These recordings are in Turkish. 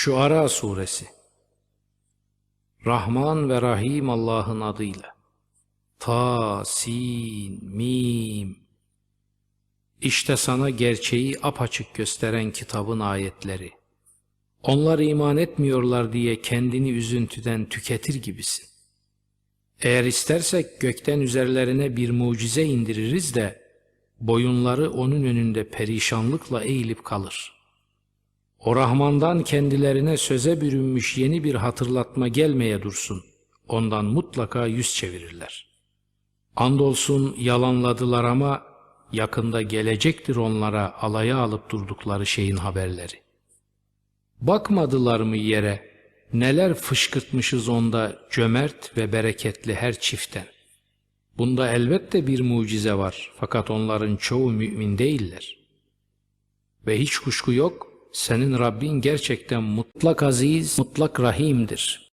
Şuara Suresi Rahman ve Rahim Allah'ın adıyla. Ta, sin, mim. İşte sana gerçeği apaçık gösteren kitabın ayetleri. Onlar iman etmiyorlar diye kendini üzüntüden tüketir gibisin. Eğer istersek gökten üzerlerine bir mucize indiririz de, boyunları onun önünde perişanlıkla eğilip kalır.'' O Rahman'dan kendilerine söze bürünmüş yeni bir hatırlatma gelmeye dursun. Ondan mutlaka yüz çevirirler. Andolsun yalanladılar ama yakında gelecektir onlara alaya alıp durdukları şeyin haberleri. Bakmadılar mı yere neler fışkırtmışız onda cömert ve bereketli her çiften. Bunda elbette bir mucize var fakat onların çoğu mümin değiller. Ve hiç kuşku yok senin Rabbin gerçekten mutlak aziz, mutlak rahimdir.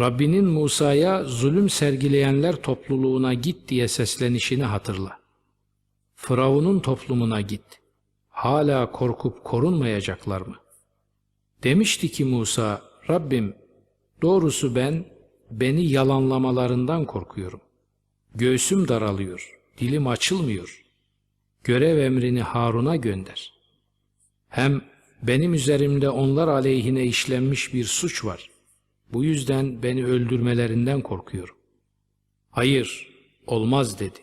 Rabbinin Musa'ya zulüm sergileyenler topluluğuna git diye seslenişini hatırla. Firavun'un toplumuna git. Hala korkup korunmayacaklar mı? Demişti ki Musa, Rabbim doğrusu ben beni yalanlamalarından korkuyorum. Göğsüm daralıyor, dilim açılmıyor. Görev emrini Harun'a gönder.'' Hem benim üzerimde onlar aleyhine işlenmiş bir suç var. Bu yüzden beni öldürmelerinden korkuyorum. Hayır, olmaz dedi.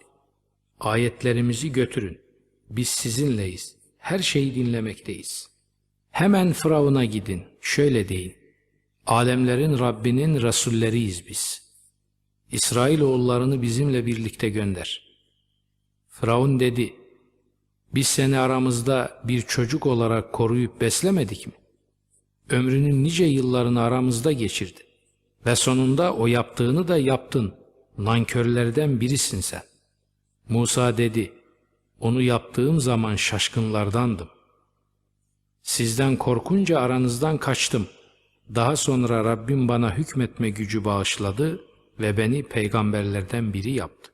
Ayetlerimizi götürün. Biz sizinleyiz. Her şeyi dinlemekteyiz. Hemen Firavun'a gidin. Şöyle deyin. Alemlerin Rabbinin Resulleriyiz biz. İsrailoğullarını bizimle birlikte gönder. Firavun dedi, biz seni aramızda bir çocuk olarak koruyup beslemedik mi? Ömrünün nice yıllarını aramızda geçirdi. Ve sonunda o yaptığını da yaptın. Nankörlerden birisin sen. Musa dedi, onu yaptığım zaman şaşkınlardandım. Sizden korkunca aranızdan kaçtım. Daha sonra Rabbim bana hükmetme gücü bağışladı ve beni peygamberlerden biri yaptı.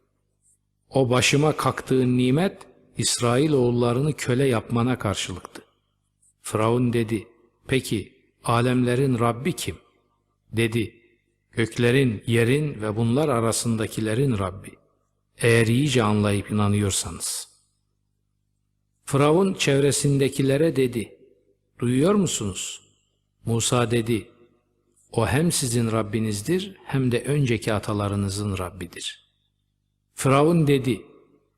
O başıma kalktığın nimet, İsrail oğullarını köle yapmana karşılıktı. Firavun dedi, peki alemlerin Rabbi kim? Dedi, göklerin, yerin ve bunlar arasındakilerin Rabbi. Eğer iyice anlayıp inanıyorsanız. Firavun çevresindekilere dedi, duyuyor musunuz? Musa dedi, o hem sizin Rabbinizdir hem de önceki atalarınızın Rabbidir. Firavun dedi,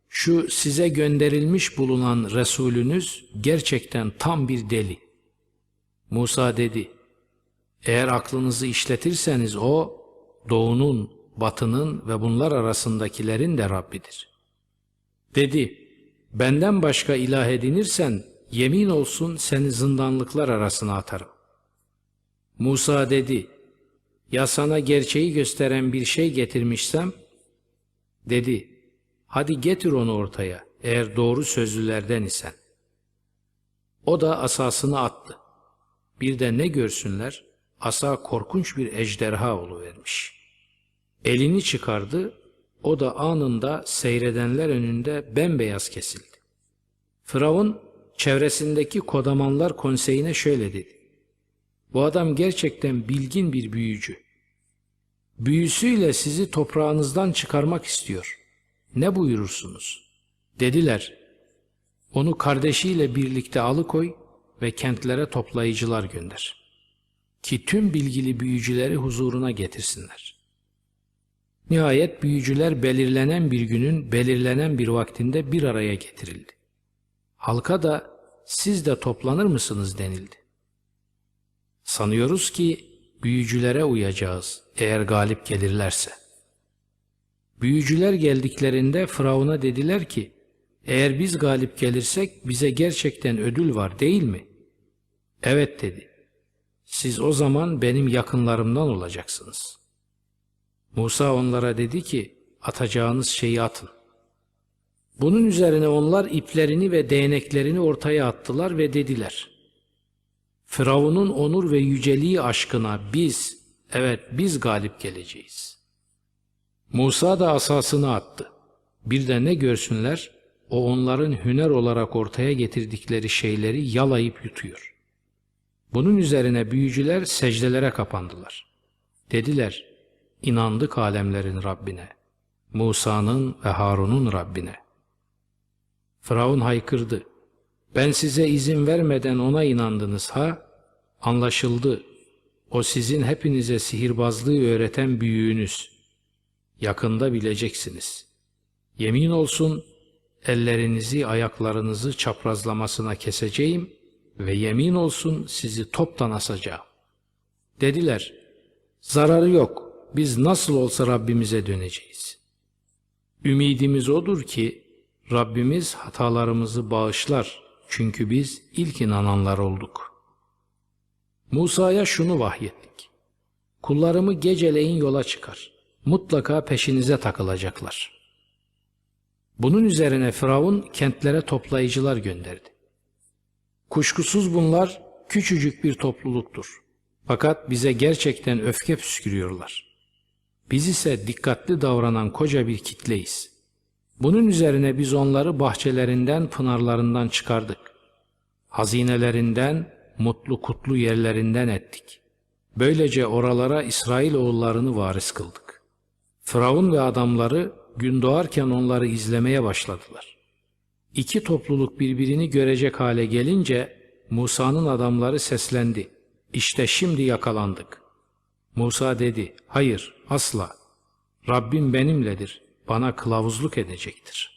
şu size gönderilmiş bulunan Resulünüz gerçekten tam bir deli. Musa dedi, eğer aklınızı işletirseniz o, doğunun, batının ve bunlar arasındakilerin de Rabbidir. Dedi, benden başka ilah edinirsen, yemin olsun seni zindanlıklar arasına atarım. Musa dedi, ya sana gerçeği gösteren bir şey getirmişsem, dedi, Hadi getir onu ortaya eğer doğru sözlülerden isen. O da asasını attı. Bir de ne görsünler? Asa korkunç bir ejderha vermiş. Elini çıkardı, o da anında seyredenler önünde bembeyaz kesildi. Firavun çevresindeki kodamanlar konseyine şöyle dedi. Bu adam gerçekten bilgin bir büyücü. Büyüsüyle sizi toprağınızdan çıkarmak istiyor ne buyurursunuz? Dediler, onu kardeşiyle birlikte alıkoy ve kentlere toplayıcılar gönder. Ki tüm bilgili büyücüleri huzuruna getirsinler. Nihayet büyücüler belirlenen bir günün belirlenen bir vaktinde bir araya getirildi. Halka da siz de toplanır mısınız denildi. Sanıyoruz ki büyücülere uyacağız eğer galip gelirlerse.'' Büyücüler geldiklerinde Firavun'a dediler ki, eğer biz galip gelirsek bize gerçekten ödül var değil mi? Evet dedi. Siz o zaman benim yakınlarımdan olacaksınız. Musa onlara dedi ki, atacağınız şeyi atın. Bunun üzerine onlar iplerini ve değneklerini ortaya attılar ve dediler. Firavun'un onur ve yüceliği aşkına biz, evet biz galip geleceğiz. Musa da asasını attı. Bir de ne görsünler, o onların hüner olarak ortaya getirdikleri şeyleri yalayıp yutuyor. Bunun üzerine büyücüler secdelere kapandılar. Dediler, inandık alemlerin Rabbine, Musa'nın ve Harun'un Rabbine. Firavun haykırdı. Ben size izin vermeden ona inandınız ha? Anlaşıldı. O sizin hepinize sihirbazlığı öğreten büyüğünüz. Yakında bileceksiniz. Yemin olsun ellerinizi ayaklarınızı çaprazlamasına keseceğim ve yemin olsun sizi toptan asacağım. Dediler, zararı yok, biz nasıl olsa Rabbimize döneceğiz. Ümidimiz odur ki Rabbimiz hatalarımızı bağışlar çünkü biz ilk inananlar olduk. Musa'ya şunu vahyettik. Kullarımı geceleyin yola çıkar. Mutlaka peşinize takılacaklar. Bunun üzerine Firavun kentlere toplayıcılar gönderdi. Kuşkusuz bunlar küçücük bir topluluktur. Fakat bize gerçekten öfke püskürüyorlar. Biz ise dikkatli davranan koca bir kitleyiz. Bunun üzerine biz onları bahçelerinden, pınarlarından çıkardık. Hazinelerinden, mutlu kutlu yerlerinden ettik. Böylece oralara İsrail oğullarını varis kıldık. Firavun ve adamları gün doğarken onları izlemeye başladılar. İki topluluk birbirini görecek hale gelince Musa'nın adamları seslendi. İşte şimdi yakalandık. Musa dedi, hayır asla. Rabbim benimledir, bana kılavuzluk edecektir.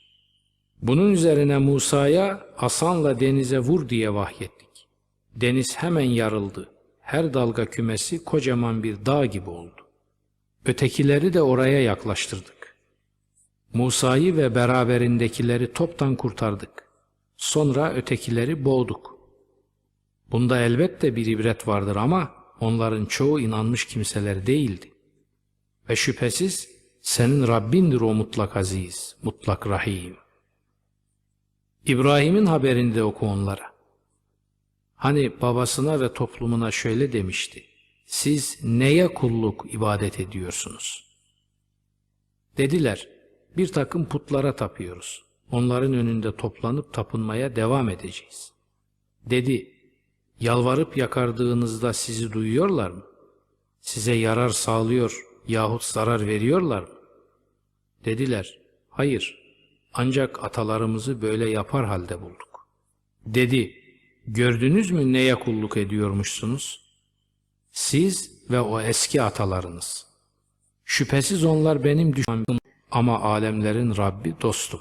Bunun üzerine Musa'ya asanla denize vur diye vahyettik. Deniz hemen yarıldı. Her dalga kümesi kocaman bir dağ gibi oldu. Ötekileri de oraya yaklaştırdık. Musa'yı ve beraberindekileri toptan kurtardık. Sonra ötekileri boğduk. Bunda elbette bir ibret vardır ama onların çoğu inanmış kimseler değildi. Ve şüphesiz senin Rabbindir o mutlak aziz, mutlak rahim. İbrahim'in haberini de oku onlara. Hani babasına ve toplumuna şöyle demişti. Siz neye kulluk ibadet ediyorsunuz? Dediler, bir takım putlara tapıyoruz. Onların önünde toplanıp tapınmaya devam edeceğiz. Dedi, yalvarıp yakardığınızda sizi duyuyorlar mı? Size yarar sağlıyor yahut zarar veriyorlar mı? Dediler, hayır, ancak atalarımızı böyle yapar halde bulduk. Dedi, gördünüz mü neye kulluk ediyormuşsunuz? Siz ve o eski atalarınız. Şüphesiz onlar benim düşmanım ama alemlerin Rabbi dostum.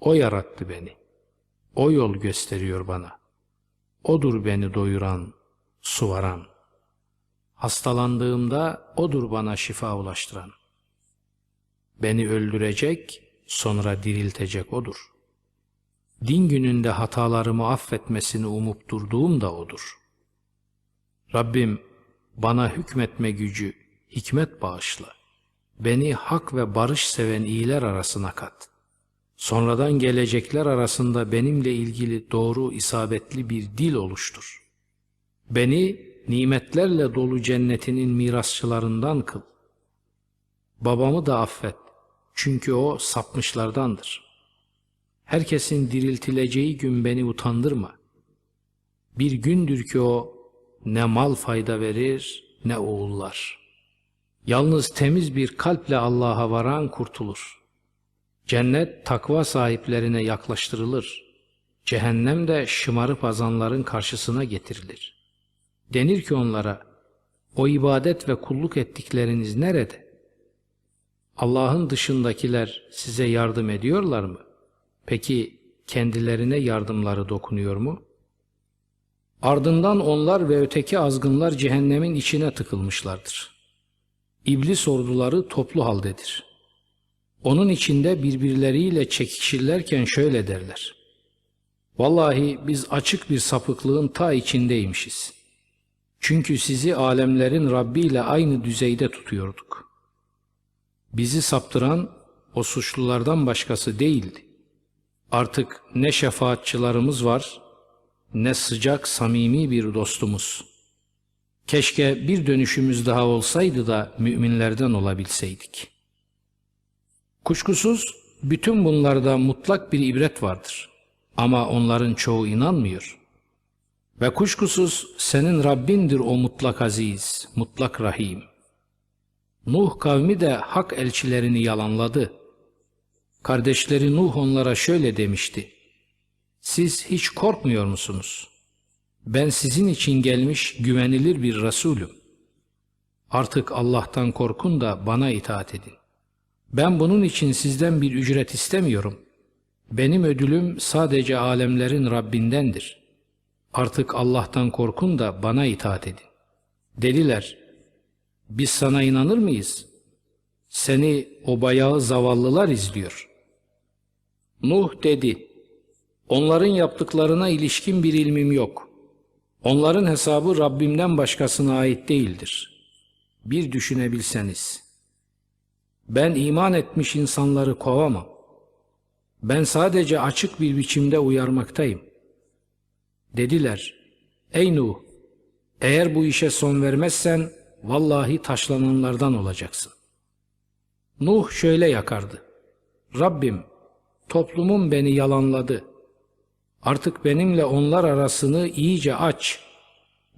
O yarattı beni. O yol gösteriyor bana. Odur beni doyuran, suvaran. Hastalandığımda odur bana şifa ulaştıran. Beni öldürecek, sonra diriltecek odur. Din gününde hatalarımı affetmesini umup durduğum da odur. Rabbim bana hükmetme gücü, hikmet bağışla. Beni hak ve barış seven iyiler arasına kat. Sonradan gelecekler arasında benimle ilgili doğru isabetli bir dil oluştur. Beni nimetlerle dolu cennetinin mirasçılarından kıl. Babamı da affet. Çünkü o sapmışlardandır. Herkesin diriltileceği gün beni utandırma. Bir gündür ki o ne mal fayda verir ne oğullar. Yalnız temiz bir kalple Allah'a varan kurtulur. Cennet takva sahiplerine yaklaştırılır. Cehennem de şımarıp azanların karşısına getirilir. Denir ki onlara, o ibadet ve kulluk ettikleriniz nerede? Allah'ın dışındakiler size yardım ediyorlar mı? Peki kendilerine yardımları dokunuyor mu? Ardından onlar ve öteki azgınlar cehennemin içine tıkılmışlardır. İblis orduları toplu haldedir. Onun içinde birbirleriyle çekişirlerken şöyle derler. Vallahi biz açık bir sapıklığın ta içindeymişiz. Çünkü sizi alemlerin Rabbi ile aynı düzeyde tutuyorduk. Bizi saptıran o suçlulardan başkası değildi. Artık ne şefaatçılarımız var, ne sıcak samimi bir dostumuz. Keşke bir dönüşümüz daha olsaydı da müminlerden olabilseydik. Kuşkusuz bütün bunlarda mutlak bir ibret vardır. Ama onların çoğu inanmıyor. Ve kuşkusuz senin Rabbindir o mutlak aziz, mutlak rahim. Nuh kavmi de hak elçilerini yalanladı. Kardeşleri Nuh onlara şöyle demişti. Siz hiç korkmuyor musunuz? Ben sizin için gelmiş güvenilir bir Resulüm. Artık Allah'tan korkun da bana itaat edin. Ben bunun için sizden bir ücret istemiyorum. Benim ödülüm sadece alemlerin Rabbindendir. Artık Allah'tan korkun da bana itaat edin. Dediler, biz sana inanır mıyız? Seni o bayağı zavallılar izliyor. Nuh dedi, onların yaptıklarına ilişkin bir ilmim yok. Onların hesabı Rabbimden başkasına ait değildir. Bir düşünebilseniz. Ben iman etmiş insanları kovamam. Ben sadece açık bir biçimde uyarmaktayım. Dediler, ey Nuh, eğer bu işe son vermezsen vallahi taşlananlardan olacaksın. Nuh şöyle yakardı. Rabbim, toplumum beni yalanladı. Artık benimle onlar arasını iyice aç.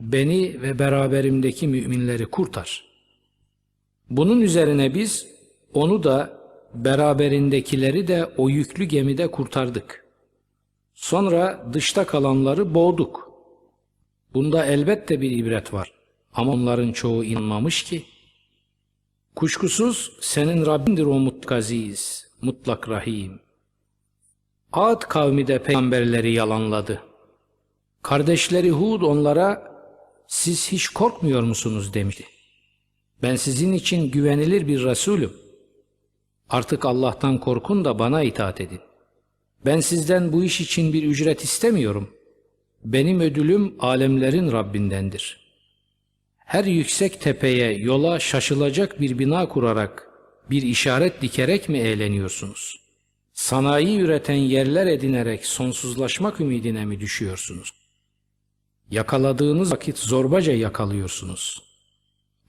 Beni ve beraberimdeki müminleri kurtar. Bunun üzerine biz onu da beraberindekileri de o yüklü gemide kurtardık. Sonra dışta kalanları boğduk. Bunda elbette bir ibret var. Ama onların çoğu inanmamış ki. Kuşkusuz senin Rabbindir o mutlak aziz, mutlak rahim. Ad kavmi de peygamberleri yalanladı. Kardeşleri Hud onlara siz hiç korkmuyor musunuz demişti. Ben sizin için güvenilir bir Resulüm. Artık Allah'tan korkun da bana itaat edin. Ben sizden bu iş için bir ücret istemiyorum. Benim ödülüm alemlerin Rabbindendir. Her yüksek tepeye, yola şaşılacak bir bina kurarak, bir işaret dikerek mi eğleniyorsunuz? Sanayi üreten yerler edinerek sonsuzlaşmak ümidine mi düşüyorsunuz? Yakaladığınız vakit zorbaca yakalıyorsunuz.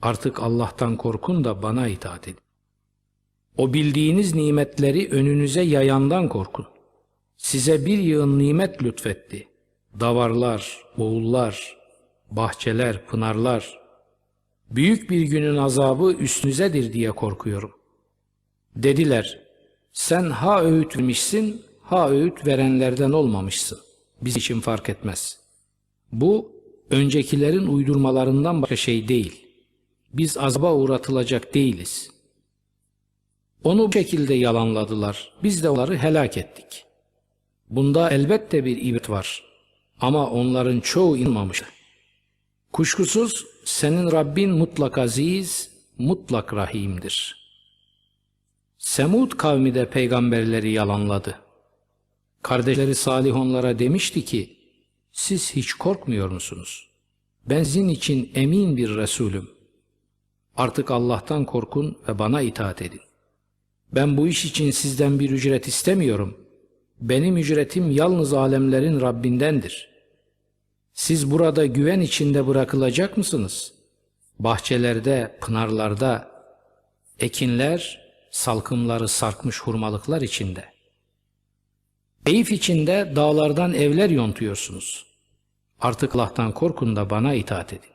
Artık Allah'tan korkun da bana itaat edin. O bildiğiniz nimetleri önünüze yayandan korkun. Size bir yığın nimet lütfetti. Davarlar, oğullar, bahçeler, pınarlar. Büyük bir günün azabı üstünüzedir diye korkuyorum. Dediler, sen ha öğüt vermişsin, ha öğüt verenlerden olmamışsın. Biz için fark etmez. Bu, öncekilerin uydurmalarından başka şey değil. Biz azaba uğratılacak değiliz. Onu bu şekilde yalanladılar. Biz de onları helak ettik. Bunda elbette bir ibret var. Ama onların çoğu inanmamıştı. Kuşkusuz senin Rabbin mutlak aziz, mutlak rahimdir. Semud kavmi de peygamberleri yalanladı. Kardeşleri Salih onlara demişti ki, siz hiç korkmuyor musunuz? Ben sizin için emin bir Resulüm. Artık Allah'tan korkun ve bana itaat edin. Ben bu iş için sizden bir ücret istemiyorum. Benim ücretim yalnız alemlerin Rabbindendir. Siz burada güven içinde bırakılacak mısınız? Bahçelerde, pınarlarda, ekinler, salkımları sarkmış hurmalıklar içinde. Keyif içinde dağlardan evler yontuyorsunuz. Artık Allah'tan korkun da bana itaat edin.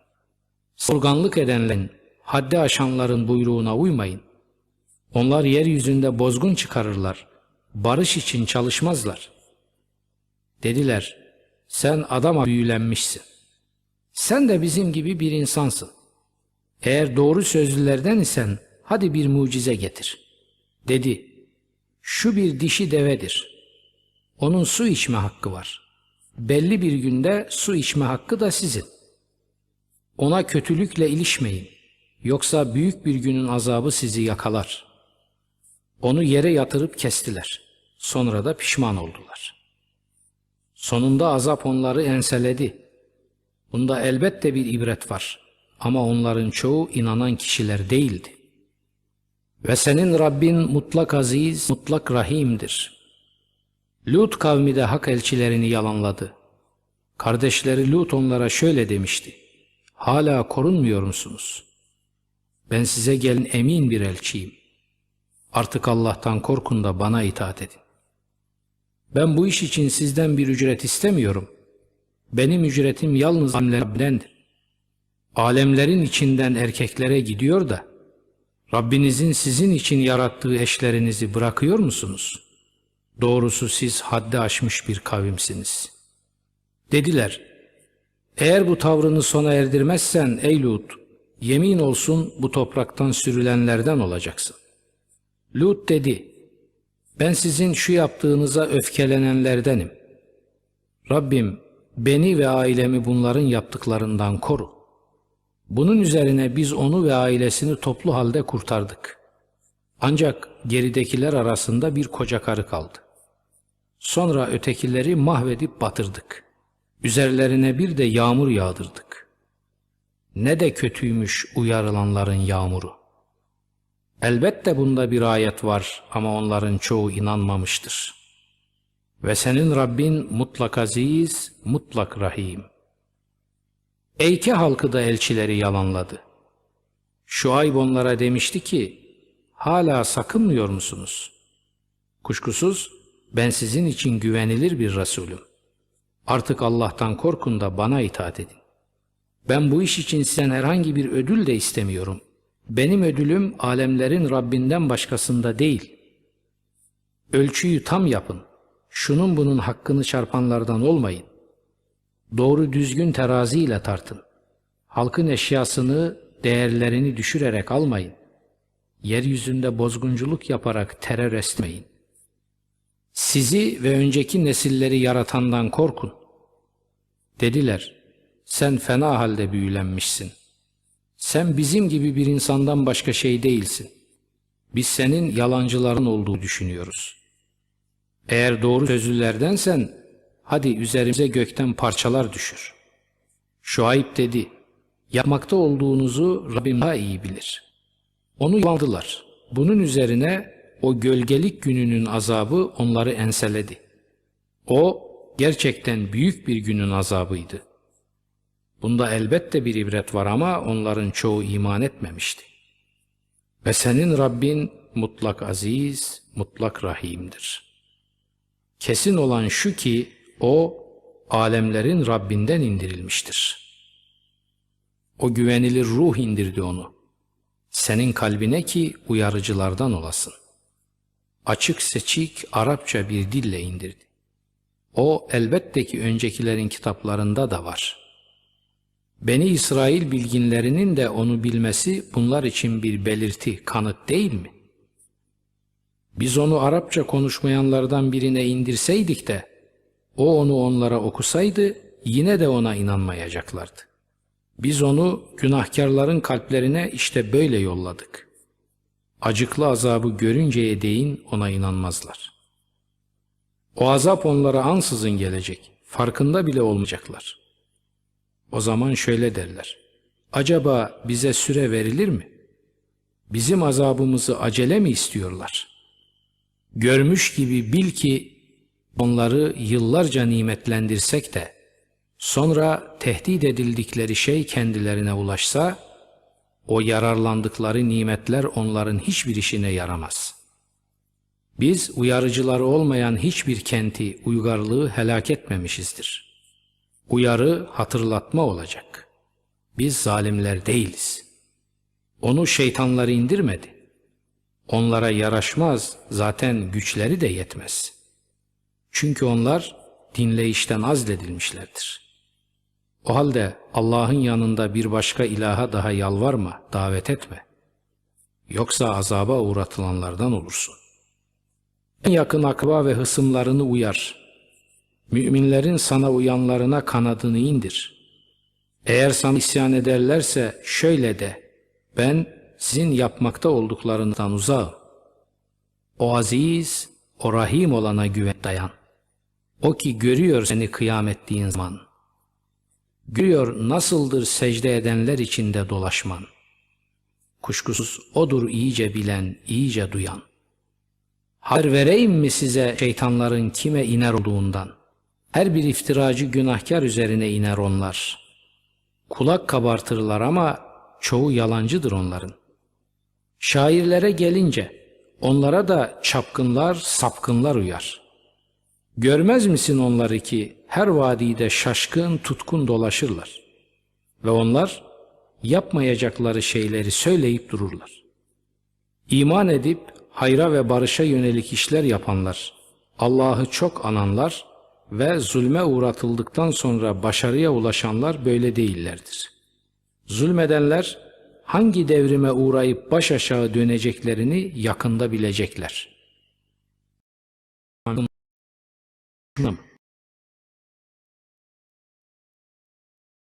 Sorganlık edenlerin, haddi aşanların buyruğuna uymayın. Onlar yeryüzünde bozgun çıkarırlar. Barış için çalışmazlar. Dediler, sen adama büyülenmişsin. Sen de bizim gibi bir insansın. Eğer doğru sözlülerden isen hadi bir mucize getir. Dedi, şu bir dişi devedir. Onun su içme hakkı var. Belli bir günde su içme hakkı da sizin. Ona kötülükle ilişmeyin. Yoksa büyük bir günün azabı sizi yakalar.'' Onu yere yatırıp kestiler. Sonra da pişman oldular. Sonunda azap onları enseledi. Bunda elbette bir ibret var. Ama onların çoğu inanan kişiler değildi. Ve senin Rabbin mutlak aziz, mutlak rahimdir. Lut kavmi de hak elçilerini yalanladı. Kardeşleri Lut onlara şöyle demişti. Hala korunmuyor musunuz? Ben size gelin emin bir elçiyim. Artık Allah'tan korkun da bana itaat edin. Ben bu iş için sizden bir ücret istemiyorum. Benim ücretim yalnız alemlerdendir. Alemlerin içinden erkeklere gidiyor da, Rabbinizin sizin için yarattığı eşlerinizi bırakıyor musunuz? Doğrusu siz haddi aşmış bir kavimsiniz. Dediler, eğer bu tavrını sona erdirmezsen ey Lut, yemin olsun bu topraktan sürülenlerden olacaksın. Lut dedi, ben sizin şu yaptığınıza öfkelenenlerdenim. Rabbim beni ve ailemi bunların yaptıklarından koru. Bunun üzerine biz onu ve ailesini toplu halde kurtardık. Ancak geridekiler arasında bir koca karı kaldı. Sonra ötekileri mahvedip batırdık. Üzerlerine bir de yağmur yağdırdık. Ne de kötüymüş uyarılanların yağmuru. Elbette bunda bir ayet var ama onların çoğu inanmamıştır. Ve senin Rabbin mutlak aziz, mutlak rahim. Eyke halkı da elçileri yalanladı. Şuayb onlara demişti ki, hala sakınmıyor musunuz? Kuşkusuz ben sizin için güvenilir bir Resulüm. Artık Allah'tan korkun da bana itaat edin. Ben bu iş için sizden herhangi bir ödül de istemiyorum. Benim ödülüm alemlerin Rabbinden başkasında değil. Ölçüyü tam yapın. Şunun bunun hakkını çarpanlardan olmayın. Doğru düzgün teraziyle tartın. Halkın eşyasını, değerlerini düşürerek almayın. Yeryüzünde bozgunculuk yaparak terör esmeyin. Sizi ve önceki nesilleri yaratandan korkun. Dediler, sen fena halde büyülenmişsin. Sen bizim gibi bir insandan başka şey değilsin. Biz senin yalancıların olduğu düşünüyoruz. Eğer doğru sözlülerdensen, hadi üzerimize gökten parçalar düşür. Şuayb dedi, yapmakta olduğunuzu Rabbim daha iyi bilir. Onu yalandılar. Bunun üzerine o gölgelik gününün azabı onları enseledi. O gerçekten büyük bir günün azabıydı. Bunda elbette bir ibret var ama onların çoğu iman etmemişti. Ve senin Rabbin mutlak aziz, mutlak rahimdir. Kesin olan şu ki o alemlerin Rabbinden indirilmiştir. O güvenilir ruh indirdi onu. Senin kalbine ki uyarıcılardan olasın. Açık seçik Arapça bir dille indirdi. O elbette ki öncekilerin kitaplarında da var. Beni İsrail bilginlerinin de onu bilmesi bunlar için bir belirti, kanıt değil mi? Biz onu Arapça konuşmayanlardan birine indirseydik de, o onu onlara okusaydı yine de ona inanmayacaklardı. Biz onu günahkarların kalplerine işte böyle yolladık. Acıklı azabı görünceye değin ona inanmazlar. O azap onlara ansızın gelecek, farkında bile olmayacaklar. O zaman şöyle derler, acaba bize süre verilir mi? Bizim azabımızı acele mi istiyorlar? Görmüş gibi bil ki onları yıllarca nimetlendirsek de, sonra tehdit edildikleri şey kendilerine ulaşsa, o yararlandıkları nimetler onların hiçbir işine yaramaz. Biz uyarıcıları olmayan hiçbir kenti, uygarlığı helak etmemişizdir. Uyarı, hatırlatma olacak. Biz zalimler değiliz. Onu şeytanları indirmedi. Onlara yaraşmaz, zaten güçleri de yetmez. Çünkü onlar dinleyişten azledilmişlerdir. O halde Allah'ın yanında bir başka ilaha daha yalvarma, davet etme. Yoksa azaba uğratılanlardan olursun. En yakın akraba ve hısımlarını uyar. Müminlerin sana uyanlarına kanadını indir. Eğer sana isyan ederlerse şöyle de, ben sizin yapmakta olduklarından uzağım. O aziz, o rahim olana güven dayan. O ki görüyor seni kıyam ettiğin zaman.'' Görüyor nasıldır secde edenler içinde dolaşman. Kuşkusuz odur iyice bilen, iyice duyan. Haber vereyim mi size şeytanların kime iner olduğundan? Her bir iftiracı günahkar üzerine iner onlar. Kulak kabartırlar ama çoğu yalancıdır onların. Şairlere gelince onlara da çapkınlar, sapkınlar uyar. Görmez misin onları ki her vadide şaşkın tutkun dolaşırlar. Ve onlar yapmayacakları şeyleri söyleyip dururlar. İman edip hayra ve barışa yönelik işler yapanlar, Allah'ı çok ananlar ve zulme uğratıldıktan sonra başarıya ulaşanlar böyle değillerdir. Zulmedenler hangi devrime uğrayıp baş aşağı döneceklerini yakında bilecekler. Anladın mı?